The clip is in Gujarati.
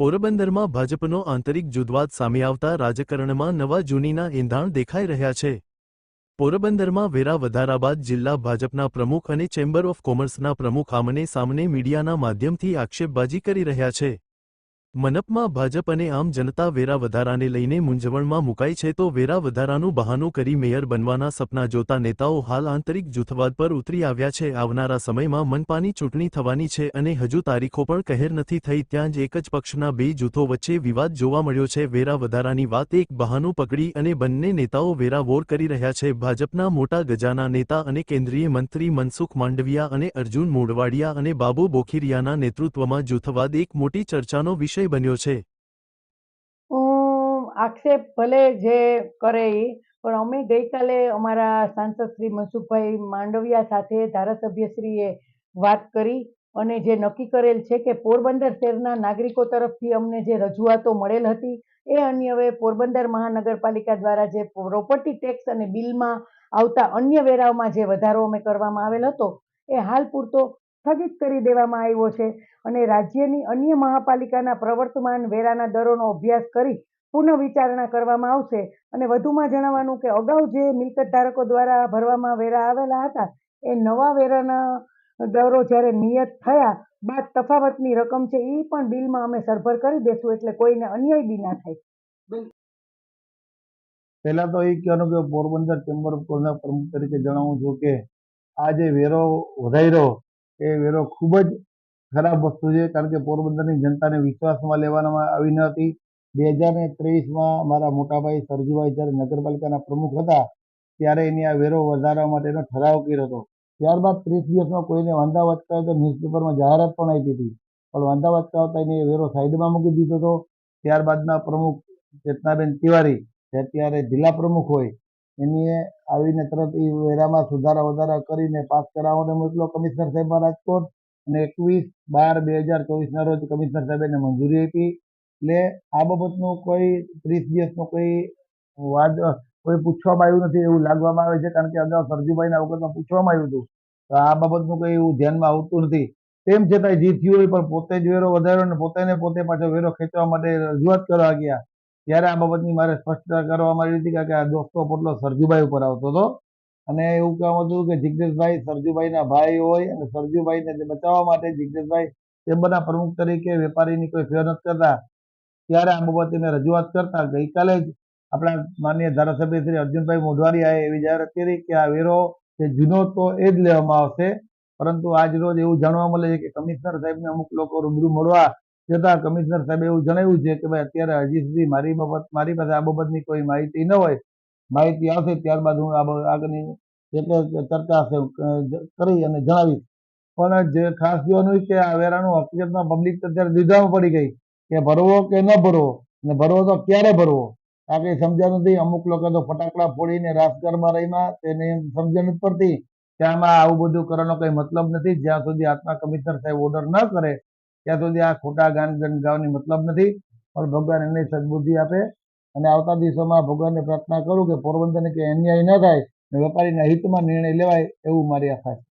પોરબંદરમાં ભાજપનો આંતરિક જુદવાદ સામે આવતા રાજકારણમાં નવા જૂનીના એંધાણ દેખાઈ રહ્યા છે. પોરબંદરમાં વેરા વધારા બાદ જિલ્લા ભાજપના પ્રમુખ અને ચેમ્બર ઓફ કોમર્સના પ્રમુખ આમને સામને મીડિયાના માધ્યમથી આક્ષેપબાજી કરી રહ્યા છે. મનપમાં ભાજપ અને આમ જનતા વેરા વધારાને લઈને મૂંઝવણમાં મુકાઈ છે તો વેરા વધારાનું બહાનું કરી મેયર બનવાના સપના જોતા નેતાઓ હાલ આંતરિક જૂથવાદ પર ઉતરી આવ્યા છે. આવનારા સમયમાં મનપાની ચૂંટણી થવાની છે અને હજુ તારીખો પણ કહેર નથી થઈ, ત્યાં જ એક જ પક્ષના બે જૂથો વચ્ચે વિવાદ જોવા મળ્યો છે. વેરા વધારાની વાત એક બહાનું પકડી અને બંને નેતાઓ વેરા વોર કરી રહ્યા છે. ભાજપના મોટા ગજાના નેતા અને કેન્દ્રીય મંત્રી મનસુખ માંડવિયા અને અર્જુન મોઢવાડિયા અને બાબુ બોખીરિયાના નેતૃત્વમાં જૂથવાદ એક મોટી ચર્ચાનો વિષય બન્યો છે? આક્ષેપ ભલે જે કરે પણ અમે ગઈકાલે અમારા સાંસદ શ્રી મનસુખભાઈ માંડવિયા સાથે ધારાસભ્યશ્રીએ વાત કરી અને જે નક્કી કરેલ છે કે પોરબંદર શહેરના નાગરિકો તરફથી અમને જે રજૂઆતો મળેલ હતી, એ અન્ય હવે પોરબંદર મહાનગરપાલિકા દ્વારા જે પ્રોપર્ટી ટેક્સ અને બિલમાં આવતા અન્ય વેરાઓમાં જે વધારો અમે કરવામાં આવેલ હતો, એ હાલ પૂરતો સ્થગિત કરી દેવામાં આવ્યો છે અને રાજ્યની અન્ય મહાપાલિકાના પ્રવર્તમાન વેરાના દરોનો અભ્યાસ કરી પુનઃ વિચારણા કરવામાં આવશે. અને વધુમાં જણાવવાનું કે અગાઉ જે મિલકત ધારકો દ્વારા ભરવામાં વેરા આવેલા હતા, એ નવા વેરાના દરો જ્યારે નિયત થયા, બાદ તફાવતની રકમ છે એ પણ બિલમાં અમે સરભર કરી દેશું એટલે કોઈને અન્યાય બી ના થાય. પહેલા તો એ કહેવાનું કે પોરબંદર ચેમ્બર ઓફ કોમર્સના પ્રમુખ તરીકે જણાવું છું કે આ જે વેરો વધાર્યો એ વેરો ખૂબ જ ખરાબ વસ્તુ છે, કારણ કે પોરબંદરની જનતાને વિશ્વાસમાં લેવામાં આવી ન હતી. બે હજાર ને ત્રેવીસમાં મારા મોટાભાઈ સરજુભાઈ જ્યારે નગરપાલિકાના પ્રમુખ હતા, ત્યારે એની આ વેરો વધારવા માટેનો ઠરાવ કર્યો હતો. ત્યારબાદ ત્રીસ દિવસમાં કોઈને વાંધા વચકાયો તો ન્યૂઝપેપરમાં જાહેરાત પણ આપી હતી. પણ વાંધા વચકાવતા એને વેરો સાઈડમાં મૂકી દીધો હતો. ત્યારબાદના પ્રમુખ ચેતનાબેન તિવારી, જે અત્યારે જિલ્લા પ્રમુખ હોય એની આવીને તરત એ વેરામાં સુધારા વધારા કરીને પાસ કરાવવાનો મોકલો કમિશનર સાહેબ રાજકોટ. અને એકવીસ બાર બે હજાર ચોવીસના રોજ કમિશનર સાહેબે મંજૂરી આપી. એટલે આ બાબતનું કોઈ ત્રીસ દિવસનું કોઈ વાદ, કોઈ પૂછવામાં આવ્યું નથી એવું લાગવામાં આવે છે. કારણ કે અગાઉ સરજુભાઈના વખતમાં પૂછવામાં આવ્યું હતું. તો આ બાબતનું કોઈ એવું ધ્યાનમાં આવતું નથી. તેમ છતાં જે થયું હોય પણ પોતે જ વેરો વધાર્યો અને પોતે પોતે પાછો વેરો ખેંચવા માટે રજૂઆત કરવા ગયા. ત્યારે આ બાબતની મારે સ્પષ્ટતા કરવામાં આવી હતી કે આ દોસ્તો પોટલો સરજુભાઈ ઉપર આવતો હતો. અને એવું કહેવામાં હતું કે જિગ્નેશભાઈ સરજુભાઈના ભાઈ હોય અને સરજુભાઈને બચાવવા માટે જિગ્નેશભાઈ ચેમ્બરના પ્રમુખ તરીકે વેપારીની કોઈ ફેર નથી કરતા. ત્યારે આ બાબતે મેં રજૂઆત કરતા ગઈકાલે જ આપણા માનનીય ધારાસભ્ય શ્રી અર્જુનભાઈ મોઢવાડિયાએ એવી જાહેરાત કરી કે આ વેરો જે જૂનો તો એ જ લેવામાં આવશે. પરંતુ આજ રોજ એવું જાણવા મળે છે કે કમિશનર સાહેબને અમુક લોકો રૂબરૂ મળવા છતાં કમિશનર સાહેબે એવું જણાવ્યું છે કે ભાઈ અત્યારે હજી સુધી મારી બાબત મારી પાસે આ બાબતની કોઈ માહિતી ન હોય. માહિતી આવશે ત્યારબાદ હું આ આગળની એટલે ચર્ચા છે, કરી અને જણાવીશ. પણ જે ખાસ જોવાનું કે આ વેરાનું હકીકતમાં પબ્લિક અત્યારે દ્વિધામાં પડી ગઈ કે ભરવો કે ન ભરવો અને ભરવો તો ક્યારે ભરવો? આ કંઈ સમજણ નથી. અમુક લોકો તો ફટાકડા ફોડીને રાજકારણમાં રહીમાં તેને સમજણ નથી પડતી કે આમાં આવું બધું કરવાનો કંઈ મતલબ નથી. જ્યાં સુધી આત્મા કમિશનર સાહેબ ઓર્ડર ન કરે ત્યાં સુધી આ ખોટા ગાન ગન ગાવાની મતલબ નથી, પણ ભગવાન એને સદબુદ્ધિ આપે અને આવતા દિવસોમાં ભગવાનને પ્રાર્થના કરું કે પોરબંદરને કે અન્યાય ન થાય અને વેપારીના હિતમાં નિર્ણય લેવાય એવું મારી આશા છે.